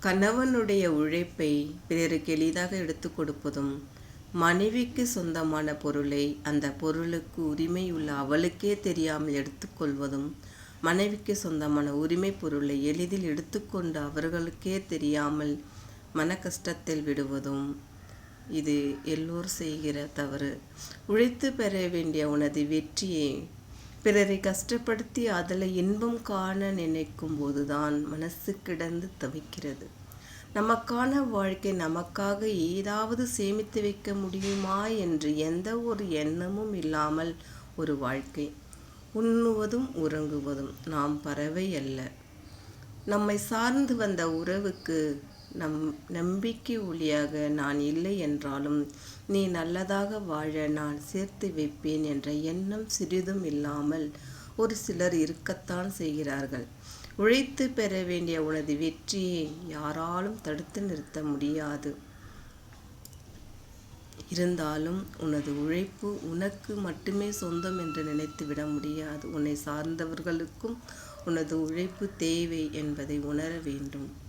கணவனுடைய உழைப்பை பிறருக்கு எளிதாக எடுத்து கொடுப்பதும் மனைவிக்கு சொந்தமான பொருளை அந்த பொருளுக்கு உரிமை உள்ள அவளுக்கே தெரியாமல் எடுத்துக்கொள்வதும் மனைவிக்கு சொந்தமான உரிமை பொருளை எளிதில் எடுத்துக்கொண்டு அவர்களுக்கே தெரியாமல் மன கஷ்டத்தில் விடுவதும் இது எல்லோர் செய்கிற தவறு. உழைத்து பெற வேண்டிய உனது வெற்றியை பிறரை கஷ்டப்படுத்தி அதில் இன்பம் காண நினைக்கும் போதுதான் மனசு கிடந்து தவிக்கிறது. நமக்கான வாழ்க்கை நமக்காக ஏதாவது சேமித்து வைக்க முடியுமா என்று எந்த ஒரு எண்ணமும் இல்லாமல் ஒரு வாழ்க்கை. உண்ணுவதும் உறங்குவதும் நாம் பறவை அல்ல. நம்மை சார்ந்து வந்த உறவுக்கு நம் நம்பிக்கை ஒளியாக நான் இல்லை என்றாலும் நீ நல்லதாக வாழ நான் சேர்த்து வைப்பேன் என்ற எண்ணம் சிறிதும் இல்லாமல் ஒரு சிலர் இருக்கத்தான் செய்கிறார்கள். உழைத்து பெற வேண்டிய உனது வெற்றியை யாராலும் தடுத்து நிறுத்த முடியாது. இருந்தாலும் உனது உழைப்பு உனக்கு மட்டுமே சொந்தம் என்று நினைத்து விட முடியாது. உன்னை சார்ந்தவர்களுக்கும் உனது உழைப்பு தேவை என்பதை உணர வேண்டும்.